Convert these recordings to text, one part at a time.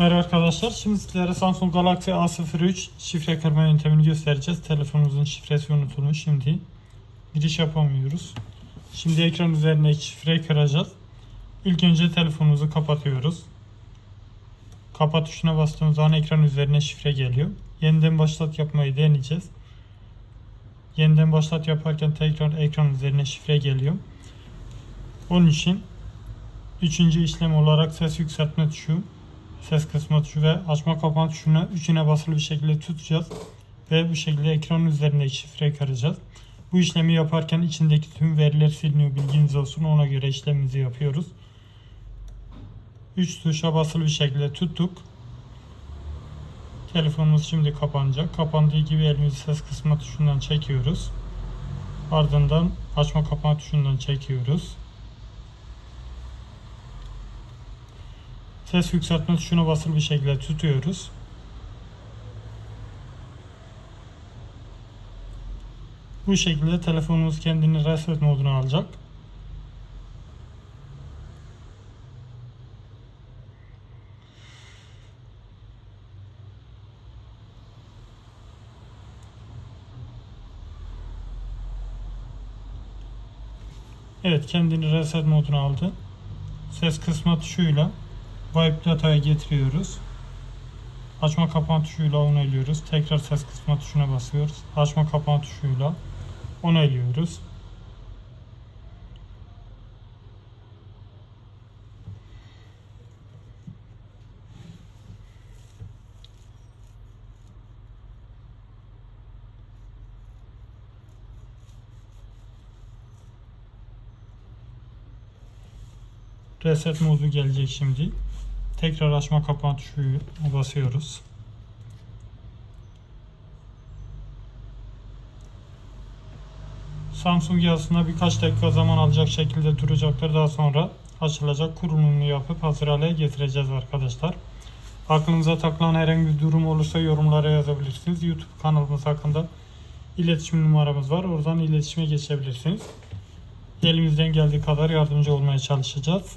Merhaba arkadaşlar. Şimdi sizlere Samsung Galaxy A03 şifre kırma yöntemini göstereceğiz. Telefonumuzun şifresi unutulmuş şimdi. Giriş yapamıyoruz. Şimdi ekran üzerine şifreyi kıracağız. İlk önce telefonumuzu kapatıyoruz. Kapat tuşuna bastığımız zaman ekran üzerine şifre geliyor. Yeniden başlat yapmayı deneyeceğiz. Yeniden başlat yaparken tekrar ekran üzerine şifre geliyor. Onun için üçüncü işlem olarak ses yükseltme tuşu ses kısma tuşu ve açma kapama tuşuna üçüne basılı bir şekilde tutacağız. Ve bu şekilde ekranın üzerindeki şifreyi kıracağız. Bu işlemi yaparken içindeki tüm veriler siliniyor bilginiz olsun ona göre işlemimizi yapıyoruz. 3 tuşa basılı bir şekilde tuttuk. Telefonumuz şimdi kapanacak. Kapandığı gibi elimizi ses kısma tuşundan çekiyoruz. Ardından açma kapama tuşundan çekiyoruz. Ses yükseltme tuşuna basılı bir şekilde tutuyoruz. Bu şekilde telefonumuz kendini reset moduna alacak. Evet kendini reset moduna aldı. Ses kısma tuşuyla Wipe data'ya getiriyoruz. Açma kapama tuşuyla onaylıyoruz. Tekrar ses kısma tuşuna basıyoruz. Açma kapama tuşuyla onaylıyoruz. Reset modu gelecek şimdi. Tekrar açma kapama tuşuna basıyoruz. Samsung yazısında birkaç dakika zaman alacak şekilde duracaktır. Daha sonra açılacak kurulumunu yapıp hazır hale getireceğiz arkadaşlar. Aklınıza takılan herhangi bir durum olursa yorumlara yazabilirsiniz. YouTube kanalımız hakkında iletişim numaramız var. Oradan iletişime geçebilirsiniz. Elimizden geldiği kadar yardımcı olmaya çalışacağız.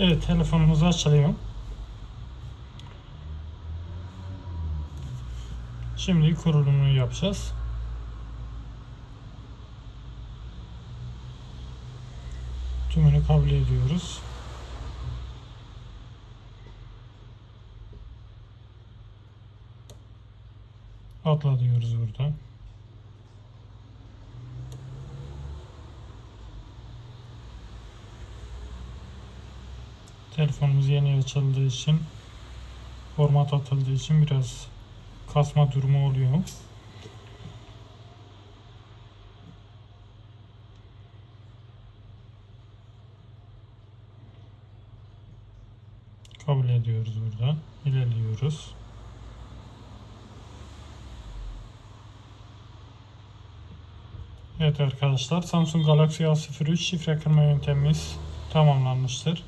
Evet telefonumuz açılıyor. Şimdi kurulumunu yapacağız. Tümünü kabul ediyoruz. Atla diyoruz burada. Telefonumuz yeni açıldığı için format atıldığı için biraz kasma durumu oluyor. Kabul ediyoruz burada. İlerliyoruz. Evet arkadaşlar Samsung Galaxy A03 şifre kırma yöntemimiz tamamlanmıştır.